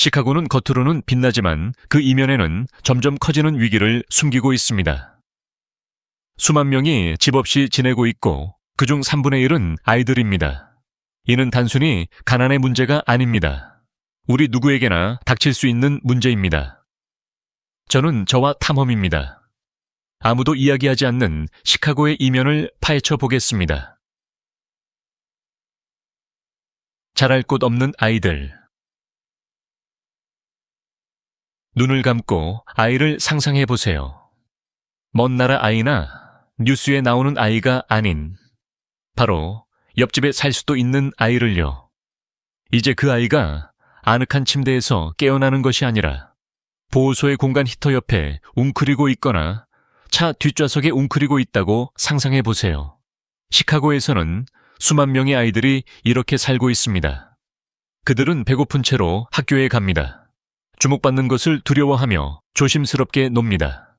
시카고는 겉으로는 빛나지만 그 이면에는 점점 커지는 위기를 숨기고 있습니다. 수만 명이 집 없이 지내고 있고 그중 3분의 1은 아이들입니다. 이는 단순히 가난의 문제가 아닙니다. 우리 누구에게나 닥칠 수 있는 문제입니다. 저는 저와 탐험입니다. 아무도 이야기하지 않는 시카고의 이면을 파헤쳐 보겠습니다. 자랄 곳 없는 아이들. 눈을 감고 아이를 상상해 보세요. 먼 나라 아이나 뉴스에 나오는 아이가 아닌 바로 옆집에 살 수도 있는 아이를요. 이제 그 아이가 아늑한 침대에서 깨어나는 것이 아니라 보호소의 공간 히터 옆에 웅크리고 있거나 차 뒷좌석에 웅크리고 있다고 상상해 보세요. 시카고에서는 수만 명의 아이들이 이렇게 살고 있습니다. 그들은 배고픈 채로 학교에 갑니다. 주목받는 것을 두려워하며 조심스럽게 놉니다.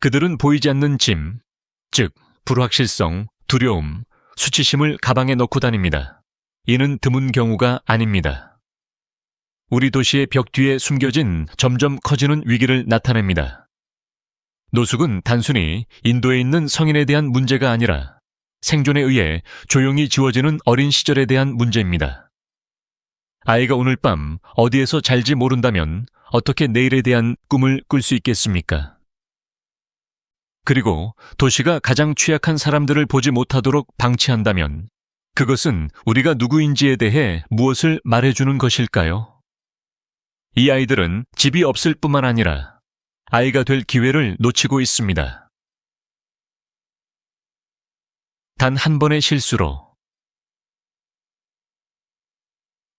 그들은 보이지 않는 짐, 즉, 불확실성, 두려움, 수치심을 가방에 넣고 다닙니다. 이는 드문 경우가 아닙니다. 우리 도시의 벽 뒤에 숨겨진 점점 커지는 위기를 나타냅니다. 노숙은 단순히 인도에 있는 성인에 대한 문제가 아니라 생존에 의해 조용히 지워지는 어린 시절에 대한 문제입니다. 아이가 오늘 밤 어디에서 잘지 모른다면 어떻게 내일에 대한 꿈을 꿀 수 있겠습니까? 그리고 도시가 가장 취약한 사람들을 보지 못하도록 방치한다면 그것은 우리가 누구인지에 대해 무엇을 말해주는 것일까요? 이 아이들은 집이 없을 뿐만 아니라 아이가 될 기회를 놓치고 있습니다. 단 한 번의 실수로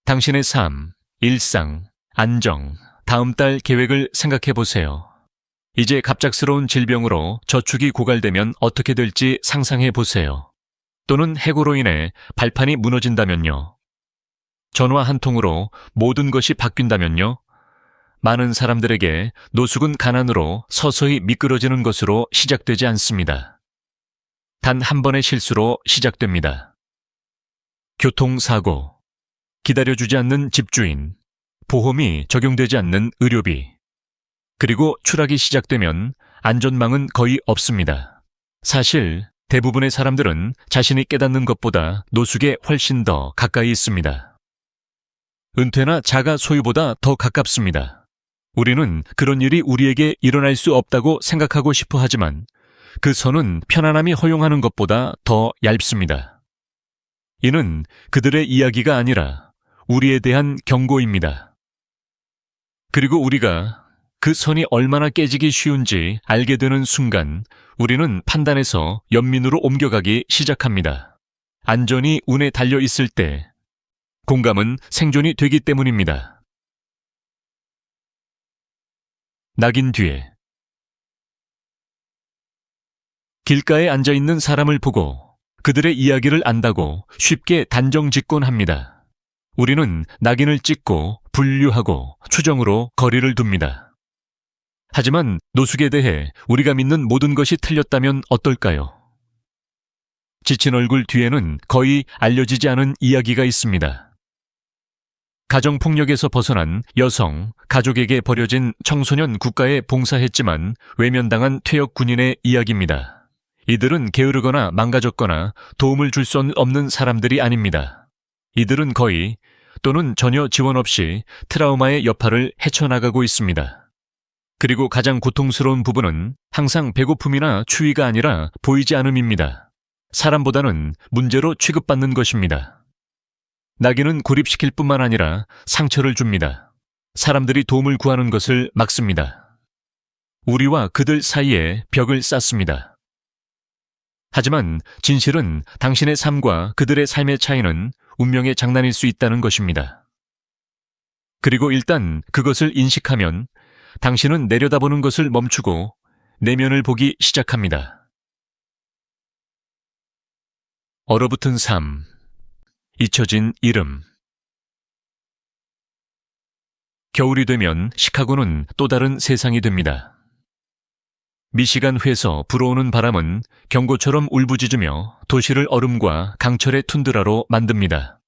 당신의 삶, 일상, 안정, 다음 달 계획을 생각해 보세요. 이제 갑작스러운 질병으로 저축이 고갈되면 어떻게 될지 상상해 보세요. 또는 해고로 인해 발판이 무너진다면요. 전화 한 통으로 모든 것이 바뀐다면요. 많은 사람들에게 노숙은 가난으로 서서히 미끄러지는 것으로 시작되지 않습니다. 단 한 번의 실수로 시작됩니다. 교통사고, 기다려주지 않는 집주인, 보험이 적용되지 않는 의료비, 그리고 추락이 시작되면 안전망은 거의 없습니다. 사실 대부분의 사람들은 자신이 깨닫는 것보다 노숙에 훨씬 더 가까이 있습니다. 은퇴나 자가 소유보다 더 가깝습니다. 우리는 그런 일이 우리에게 일어날 수 없다고 생각하고 싶어 하지만 그 선은 편안함이 허용하는 것보다 더 얇습니다. 이는 그들의 이야기가 아니라 우리에 대한 경고입니다. 그리고 우리가 그 선이 얼마나 깨지기 쉬운지 알게 되는 순간 우리는 판단에서 연민으로 옮겨가기 시작합니다. 안전이 운에 달려 있을 때 공감은 생존이 되기 때문입니다. 낙인 뒤에 길가에 앉아 있는 사람을 보고 그들의 이야기를 안다고 쉽게 단정 짓곤 합니다. 우리는 낙인을 찍고 분류하고 추정으로 거리를 둡니다. 하지만 노숙에 대해 우리가 믿는 모든 것이 틀렸다면 어떨까요? 지친 얼굴 뒤에는 거의 알려지지 않은 이야기가 있습니다. 가정폭력에서 벗어난 여성, 가족에게 버려진 청소년 국가에 봉사했지만 외면당한 퇴역 군인의 이야기입니다. 이들은 게으르거나 망가졌거나 도움을 줄 수 없는 사람들이 아닙니다. 이들은 거의 또는 전혀 지원 없이 트라우마의 여파를 헤쳐나가고 있습니다. 그리고 가장 고통스러운 부분은 항상 배고픔이나 추위가 아니라 보이지 않음입니다. 사람보다는 문제로 취급받는 것입니다. 낙인은 고립시킬 뿐만 아니라 상처를 줍니다. 사람들이 도움을 구하는 것을 막습니다. 우리와 그들 사이에 벽을 쌓습니다. 하지만 진실은 당신의 삶과 그들의 삶의 차이는 운명의 장난일 수 있다는 것입니다. 그리고 일단 그것을 인식하면 당신은 내려다보는 것을 멈추고 내면을 보기 시작합니다. 얼어붙은 삶, 잊혀진 이름. 겨울이 되면 시카고는 또 다른 세상이 됩니다. 미시간 회서 불어오는 바람은 경고처럼 울부짖으며 도시를 얼음과 강철의 툰드라로 만듭니다.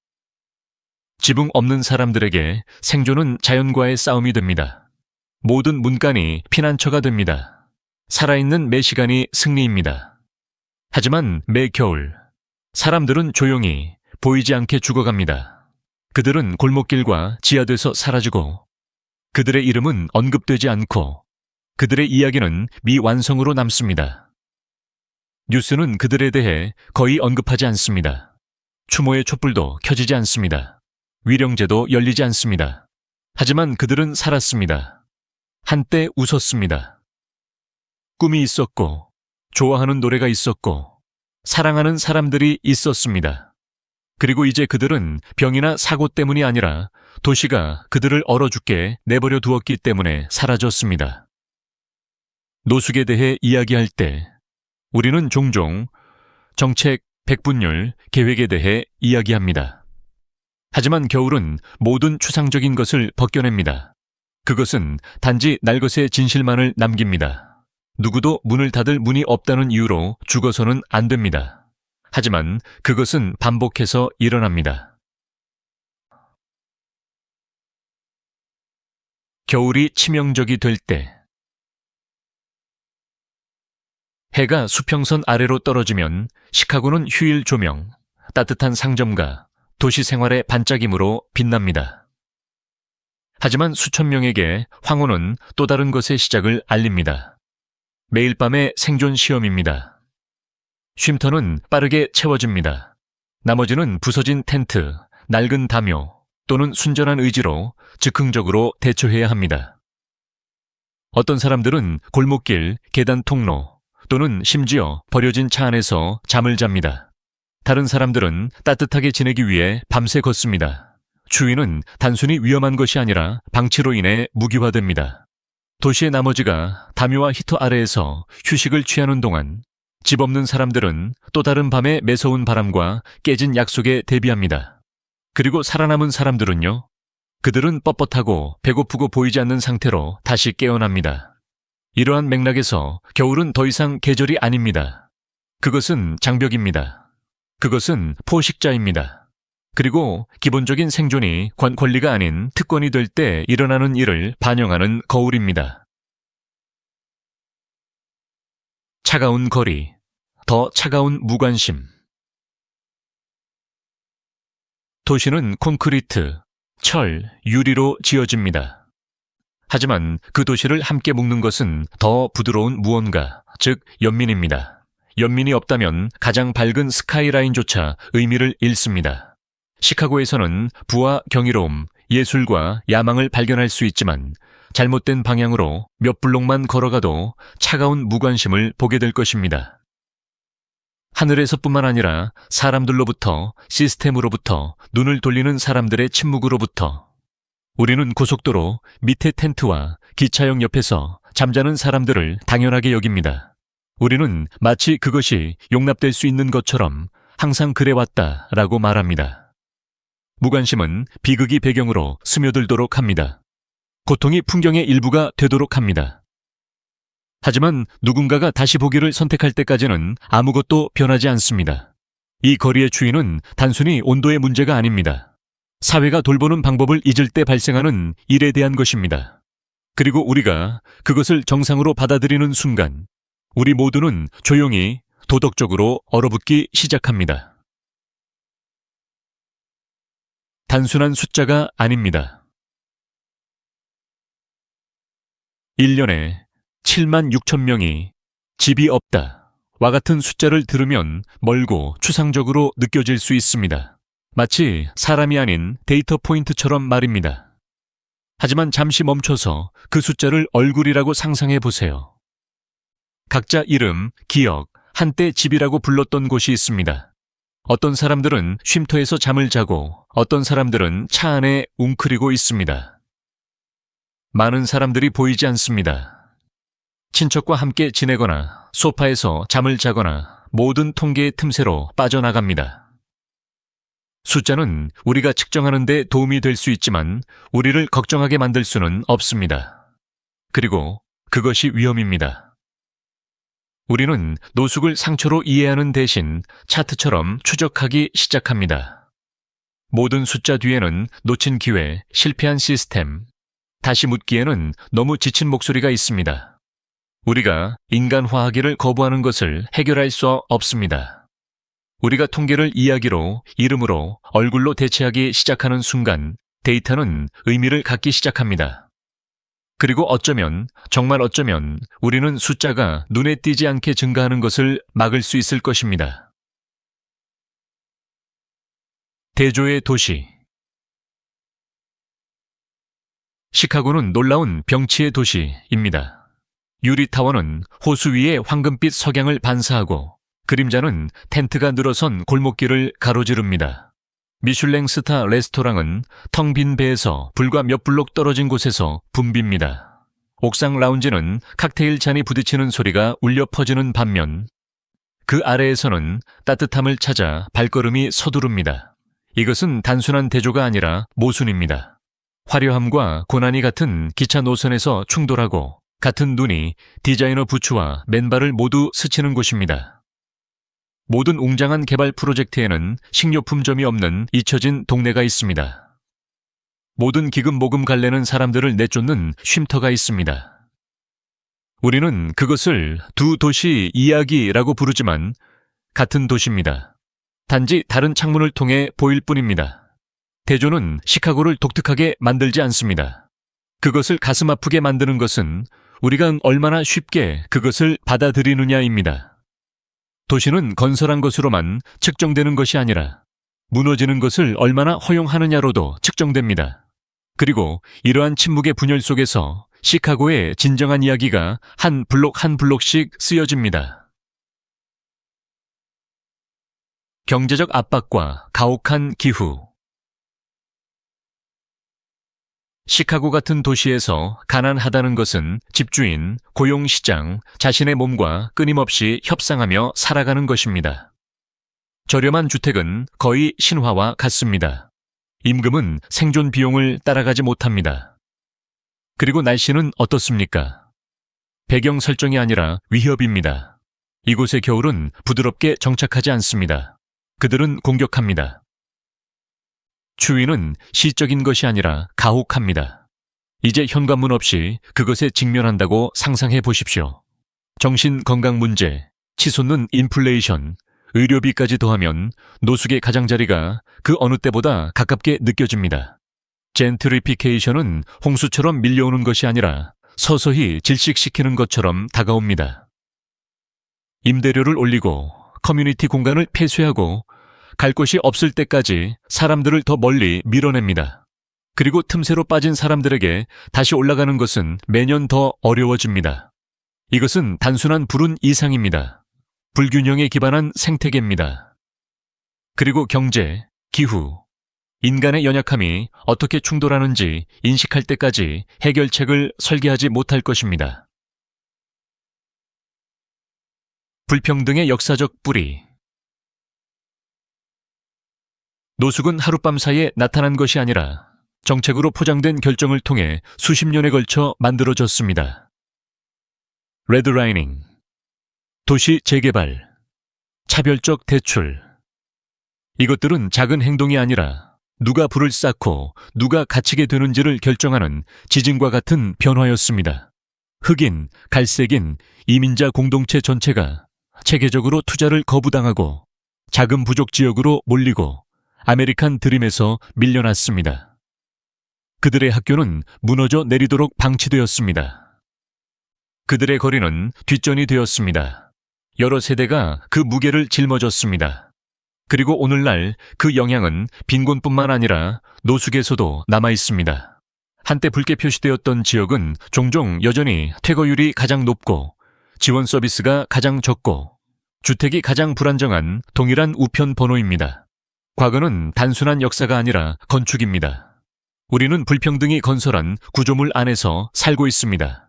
지붕 없는 사람들에게 생존은 자연과의 싸움이 됩니다. 모든 문간이 피난처가 됩니다. 살아있는 매 시간이 승리입니다. 하지만 매 겨울, 사람들은 조용히 보이지 않게 죽어갑니다. 그들은 골목길과 지하돼서 사라지고, 그들의 이름은 언급되지 않고, 그들의 이야기는 미완성으로 남습니다. 뉴스는 그들에 대해 거의 언급하지 않습니다. 추모의 촛불도 켜지지 않습니다. 위령제도 열리지 않습니다. 하지만 그들은 살았습니다. 한때 웃었습니다. 꿈이 있었고, 좋아하는 노래가 있었고, 사랑하는 사람들이 있었습니다. 그리고 이제 그들은 병이나 사고 때문이 아니라 도시가 그들을 얼어 죽게 내버려 두었기 때문에 사라졌습니다. 노숙에 대해 이야기할 때 우리는 종종 정책, 백분율, 계획에 대해 이야기합니다. 하지만 겨울은 모든 추상적인 것을 벗겨냅니다. 그것은 단지 날것의 진실만을 남깁니다. 누구도 문을 닫을 문이 없다는 이유로 죽어서는 안 됩니다. 하지만 그것은 반복해서 일어납니다. 겨울이 치명적이 될 때, 해가 수평선 아래로 떨어지면 시카고는 휴일 조명, 따뜻한 상점가, 도시 생활의 반짝임으로 빛납니다. 하지만 수천 명에게 황혼은 또 다른 것의 시작을 알립니다. 매일 밤의 생존 시험입니다. 쉼터는 빠르게 채워집니다. 나머지는 부서진 텐트, 낡은 담요 또는 순전한 의지로 즉흥적으로 대처해야 합니다. 어떤 사람들은 골목길, 계단 통로 또는 심지어 버려진 차 안에서 잠을 잡니다. 다른 사람들은 따뜻하게 지내기 위해 밤새 걷습니다. 주위는 단순히 위험한 것이 아니라 방치로 인해 무기화됩니다. 도시의 나머지가 담요와 히터 아래에서 휴식을 취하는 동안 집 없는 사람들은 또 다른 밤의 매서운 바람과 깨진 약속에 대비합니다. 그리고 살아남은 사람들은요? 그들은 뻣뻣하고 배고프고 보이지 않는 상태로 다시 깨어납니다. 이러한 맥락에서 겨울은 더 이상 계절이 아닙니다. 그것은 장벽입니다. 그것은 포식자입니다. 그리고 기본적인 생존이 관 권리가 아닌 특권이 될 때 일어나는 일을 반영하는 거울입니다. 차가운 거리, 더 차가운 무관심. 도시는 콘크리트, 철, 유리로 지어집니다. 하지만 그 도시를 함께 묶는 것은 더 부드러운 무언가, 즉 연민입니다. 연민이 없다면 가장 밝은 스카이라인조차 의미를 잃습니다. 시카고에서는 부와 경이로움, 예술과 야망을 발견할 수 있지만 잘못된 방향으로 몇 블록만 걸어가도 차가운 무관심을 보게 될 것입니다. 하늘에서뿐만 아니라 사람들로부터 시스템으로부터 눈을 돌리는 사람들의 침묵으로부터 우리는 고속도로 밑에 텐트와 기차역 옆에서 잠자는 사람들을 당연하게 여깁니다. 우리는 마치 그것이 용납될 수 있는 것처럼 항상 그래왔다 라고 말합니다. 무관심은 비극이 배경으로 스며들도록 합니다. 고통이 풍경의 일부가 되도록 합니다. 하지만 누군가가 다시 보기를 선택할 때까지는 아무것도 변하지 않습니다. 이 거리의 주인은 단순히 온도의 문제가 아닙니다. 사회가 돌보는 방법을 잊을 때 발생하는 일에 대한 것입니다. 그리고 우리가 그것을 정상으로 받아들이는 순간, 우리 모두는 조용히 도덕적으로 얼어붙기 시작합니다. 단순한 숫자가 아닙니다. 1년에 7만 6천 명이 집이 없다. 와 같은 숫자를 들으면 멀고 추상적으로 느껴질 수 있습니다. 마치 사람이 아닌 데이터 포인트처럼 말입니다. 하지만 잠시 멈춰서 그 숫자를 얼굴이라고 상상해 보세요. 각자 이름, 기억, 한때 집이라고 불렀던 곳이 있습니다. 어떤 사람들은 쉼터에서 잠을 자고 어떤 사람들은 차 안에 웅크리고 있습니다. 많은 사람들이 보이지 않습니다. 친척과 함께 지내거나 소파에서 잠을 자거나 모든 통계의 틈새로 빠져나갑니다. 숫자는 우리가 측정하는 데 도움이 될 수 있지만 우리를 걱정하게 만들 수는 없습니다. 그리고 그것이 위험입니다. 우리는 노숙을 상처로 이해하는 대신 차트처럼 추적하기 시작합니다. 모든 숫자 뒤에는 놓친 기회, 실패한 시스템, 다시 묻기에는 너무 지친 목소리가 있습니다. 우리가 인간화하기를 거부하는 것을 해결할 수 없습니다. 우리가 통계를 이야기로, 이름으로, 얼굴로 대체하기 시작하는 순간 데이터는 의미를 갖기 시작합니다. 그리고 어쩌면, 정말 어쩌면 우리는 숫자가 눈에 띄지 않게 증가하는 것을 막을 수 있을 것입니다. 대조의 도시 시카고는 놀라운 병치의 도시입니다. 유리타워는 호수 위에 황금빛 석양을 반사하고 그림자는 텐트가 늘어선 골목길을 가로지릅니다. 미슐랭 스타 레스토랑은 텅 빈 배에서 불과 몇 블록 떨어진 곳에서 붐빕니다. 옥상 라운지는 칵테일 잔이 부딪히는 소리가 울려 퍼지는 반면 그 아래에서는 따뜻함을 찾아 발걸음이 서두릅니다. 이것은 단순한 대조가 아니라 모순입니다. 화려함과 고난이 같은 기차 노선에서 충돌하고 같은 눈이 디자이너 부츠와 맨발을 모두 스치는 곳입니다. 모든 웅장한 개발 프로젝트에는 식료품점이 없는 잊혀진 동네가 있습니다. 모든 기금 모금 갈래는 사람들을 내쫓는 쉼터가 있습니다. 우리는 그것을 두 도시 이야기라고 부르지만 같은 도시입니다. 단지 다른 창문을 통해 보일 뿐입니다. 대조는 시카고를 독특하게 만들지 않습니다. 그것을 가슴 아프게 만드는 것은 우리가 얼마나 쉽게 그것을 받아들이느냐입니다. 도시는 건설한 것으로만 측정되는 것이 아니라 무너지는 것을 얼마나 허용하느냐로도 측정됩니다. 그리고 이러한 침묵의 분열 속에서 시카고의 진정한 이야기가 한 블록 한 블록씩 쓰여집니다. 경제적 압박과 가혹한 기후 시카고 같은 도시에서 가난하다는 것은 집주인, 고용시장, 자신의 몸과 끊임없이 협상하며 살아가는 것입니다. 저렴한 주택은 거의 신화와 같습니다. 임금은 생존 비용을 따라가지 못합니다. 그리고 날씨는 어떻습니까? 배경 설정이 아니라 위협입니다. 이곳의 겨울은 부드럽게 정착하지 않습니다. 그들은 공격합니다. 추위는 시적인 것이 아니라 가혹합니다. 이제 현관문 없이 그것에 직면한다고 상상해 보십시오. 정신 건강 문제, 치솟는 인플레이션, 의료비까지 더하면 노숙의 가장자리가 그 어느 때보다 가깝게 느껴집니다. 젠트리피케이션은 홍수처럼 밀려오는 것이 아니라 서서히 질식시키는 것처럼 다가옵니다. 임대료를 올리고 커뮤니티 공간을 폐쇄하고 갈 곳이 없을 때까지 사람들을 더 멀리 밀어냅니다. 그리고 틈새로 빠진 사람들에게 다시 올라가는 것은 매년 더 어려워집니다. 이것은 단순한 불운 이상입니다. 불균형에 기반한 생태계입니다. 그리고 경제, 기후, 인간의 연약함이 어떻게 충돌하는지 인식할 때까지 해결책을 설계하지 못할 것입니다. 불평등의 역사적 뿌리 노숙은 하룻밤 사이에 나타난 것이 아니라 정책으로 포장된 결정을 통해 수십 년에 걸쳐 만들어졌습니다. 레드라이닝, 도시 재개발, 차별적 대출. 이것들은 작은 행동이 아니라 누가 불을 쌓고 누가 갇히게 되는지를 결정하는 지진과 같은 변화였습니다. 흑인, 갈색인, 이민자 공동체 전체가 체계적으로 투자를 거부당하고 자금 부족 지역으로 몰리고 아메리칸 드림에서 밀려났습니다. 그들의 학교는 무너져 내리도록 방치되었습니다. 그들의 거리는 뒷전이 되었습니다. 여러 세대가 그 무게를 짊어졌습니다. 그리고 오늘날 그 영향은 빈곤뿐만 아니라 노숙에서도 남아 있습니다. 한때 붉게 표시되었던 지역은 종종 여전히 퇴거율이 가장 높고 지원 서비스가 가장 적고 주택이 가장 불안정한 동일한 우편 번호입니다. 과거는 단순한 역사가 아니라 건축입니다. 우리는 불평등이 건설한 구조물 안에서 살고 있습니다.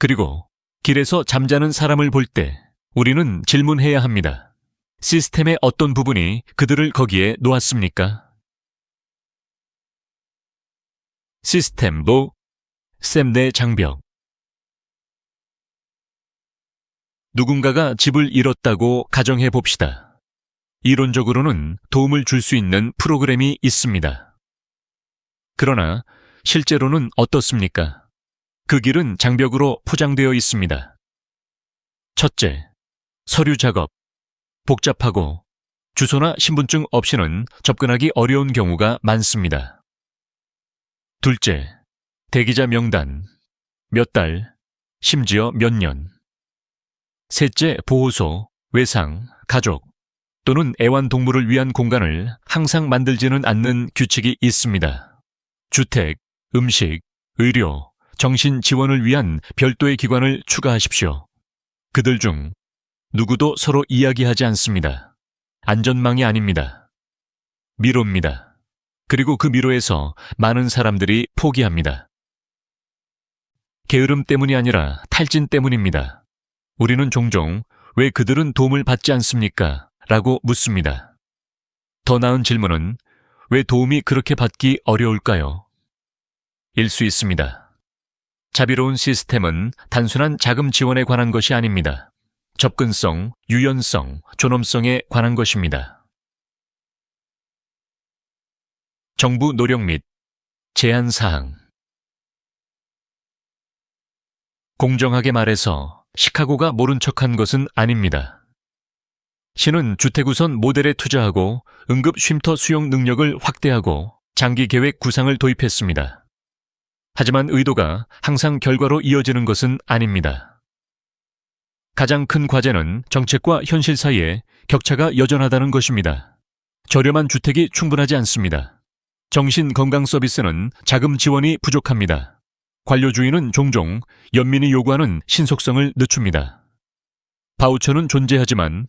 그리고 길에서 잠자는 사람을 볼 때 우리는 질문해야 합니다. 시스템의 어떤 부분이 그들을 거기에 놓았습니까? 시스템도 샘내 장벽 누군가가 집을 잃었다고 가정해 봅시다. 이론적으로는 도움을 줄 수 있는 프로그램이 있습니다. 그러나 실제로는 어떻습니까? 그 길은 장벽으로 포장되어 있습니다. 첫째, 서류 작업. 복잡하고 주소나 신분증 없이는 접근하기 어려운 경우가 많습니다. 둘째, 대기자 명단. 몇 달, 심지어 몇 년. 셋째, 보호소, 외상, 가족 또는 애완동물을 위한 공간을 항상 만들지는 않는 규칙이 있습니다. 주택, 음식, 의료, 정신 지원을 위한 별도의 기관을 추가하십시오. 그들 중 누구도 서로 이야기하지 않습니다. 안전망이 아닙니다. 미로입니다. 그리고 그 미로에서 많은 사람들이 포기합니다. 게으름 때문이 아니라 탈진 때문입니다. 우리는 종종 왜 그들은 도움을 받지 않습니까? 라고 묻습니다. 더 나은 질문은 왜 도움이 그렇게 받기 어려울까요? 일 수 있습니다. 자비로운 시스템은 단순한 자금 지원에 관한 것이 아닙니다. 접근성, 유연성, 존엄성에 관한 것입니다. 정부 노력 및 제한 사항 공정하게 말해서 시카고가 모른 척한 것은 아닙니다. 시는 주택우선 모델에 투자하고 응급 쉼터 수용 능력을 확대하고 장기 계획 구상을 도입했습니다. 하지만 의도가 항상 결과로 이어지는 것은 아닙니다. 가장 큰 과제는 정책과 현실 사이에 격차가 여전하다는 것입니다. 저렴한 주택이 충분하지 않습니다. 정신 건강 서비스는 자금 지원이 부족합니다. 관료주의는 종종 연민이 요구하는 신속성을 늦춥니다. 바우처는 존재하지만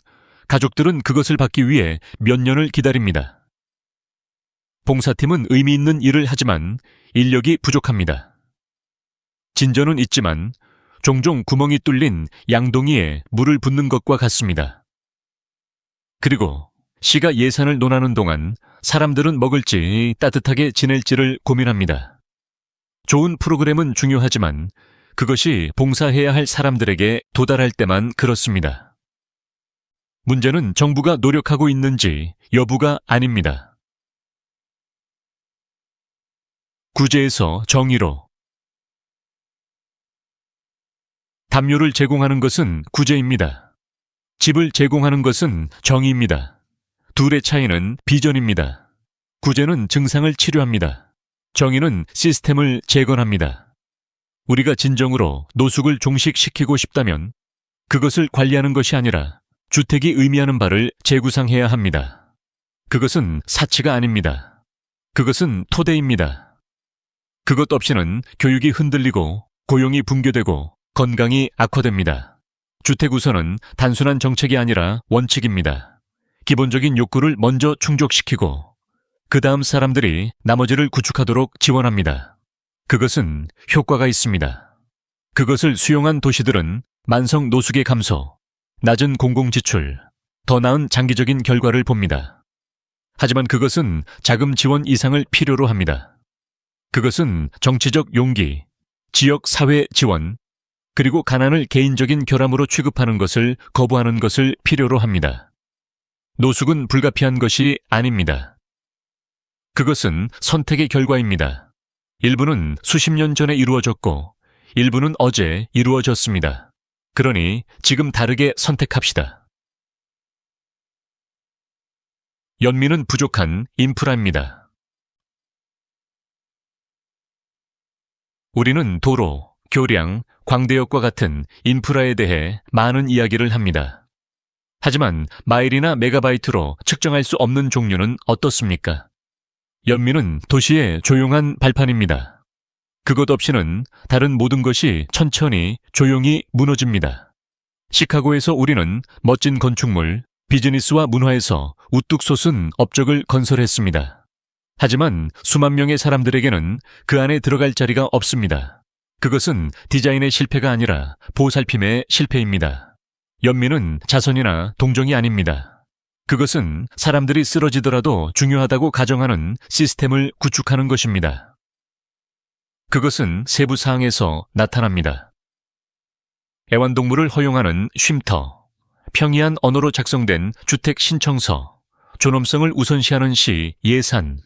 가족들은 그것을 받기 위해 몇 년을 기다립니다. 봉사팀은 의미 있는 일을 하지만 인력이 부족합니다. 진전은 있지만 종종 구멍이 뚫린 양동이에 물을 붓는 것과 같습니다. 그리고 시가 예산을 논하는 동안 사람들은 먹을지 따뜻하게 지낼지를 고민합니다. 좋은 프로그램은 중요하지만 그것이 봉사해야 할 사람들에게 도달할 때만 그렇습니다. 문제는 정부가 노력하고 있는지 여부가 아닙니다. 구제에서 정의로 담요를 제공하는 것은 구제입니다. 집을 제공하는 것은 정의입니다. 둘의 차이는 비전입니다. 구제는 증상을 치료합니다. 정의는 시스템을 재건합니다. 우리가 진정으로 노숙을 종식시키고 싶다면 그것을 관리하는 것이 아니라 주택이 의미하는 바를 재구상해야 합니다. 그것은 사치가 아닙니다. 그것은 토대입니다. 그것 없이는 교육이 흔들리고 고용이 붕괴되고 건강이 악화됩니다. 주택 우선은 단순한 정책이 아니라 원칙입니다. 기본적인 욕구를 먼저 충족시키고 그 다음 사람들이 나머지를 구축하도록 지원합니다. 그것은 효과가 있습니다. 그것을 수용한 도시들은 만성 노숙의 감소, 낮은 공공지출, 더 나은 장기적인 결과를 봅니다. 하지만 그것은 자금 지원 이상을 필요로 합니다. 그것은 정치적 용기, 지역 사회 지원, 그리고 가난을 개인적인 결함으로 취급하는 것을 거부하는 것을 필요로 합니다. 노숙은 불가피한 것이 아닙니다. 그것은 선택의 결과입니다. 일부는 수십 년 전에 이루어졌고, 일부는 어제 이루어졌습니다. 그러니 지금 다르게 선택합시다. 연민은 부족한 인프라입니다. 우리는 도로, 교량, 광대역과 같은 인프라에 대해 많은 이야기를 합니다. 하지만 마일이나 메가바이트로 측정할 수 없는 종류는 어떻습니까? 연민은 도시의 조용한 발판입니다. 그것 없이는 다른 모든 것이 천천히 조용히 무너집니다. 시카고에서 우리는 멋진 건축물, 비즈니스와 문화에서 우뚝 솟은 업적을 건설했습니다. 하지만 수만 명의 사람들에게는 그 안에 들어갈 자리가 없습니다. 그것은 디자인의 실패가 아니라 보살핌의 실패입니다. 연민은 자선이나 동정이 아닙니다. 그것은 사람들이 쓰러지더라도 중요하다고 가정하는 시스템을 구축하는 것입니다. 그것은 세부 사항에서 나타납니다. 애완동물을 허용하는 쉼터, 평이한 언어로 작성된 주택 신청서, 존엄성을 우선시하는 시 예산.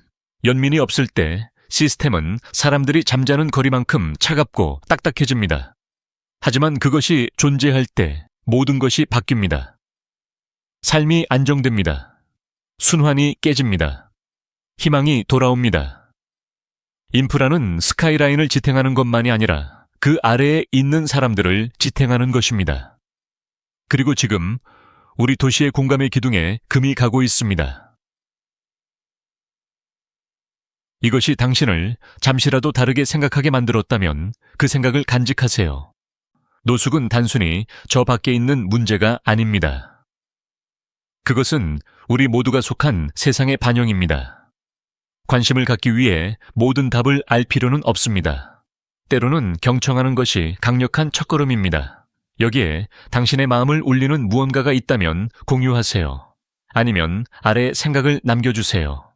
연민이 없을 때 시스템은 사람들이 잠자는 거리만큼 차갑고 딱딱해집니다. 하지만 그것이 존재할 때 모든 것이 바뀝니다. 삶이 안정됩니다. 순환이 깨집니다. 희망이 돌아옵니다. 인프라는 스카이라인을 지탱하는 것만이 아니라 그 아래에 있는 사람들을 지탱하는 것입니다. 그리고 지금 우리 도시의 공감의 기둥에 금이 가고 있습니다. 이것이 당신을 잠시라도 다르게 생각하게 만들었다면 그 생각을 간직하세요. 노숙은 단순히 저 밖에 있는 문제가 아닙니다. 그것은 우리 모두가 속한 세상의 반영입니다. 관심을 갖기 위해 모든 답을 알 필요는 없습니다. 때로는 경청하는 것이 강력한 첫걸음입니다. 여기에 당신의 마음을 울리는 무언가가 있다면 공유하세요. 아니면 아래 생각을 남겨주세요.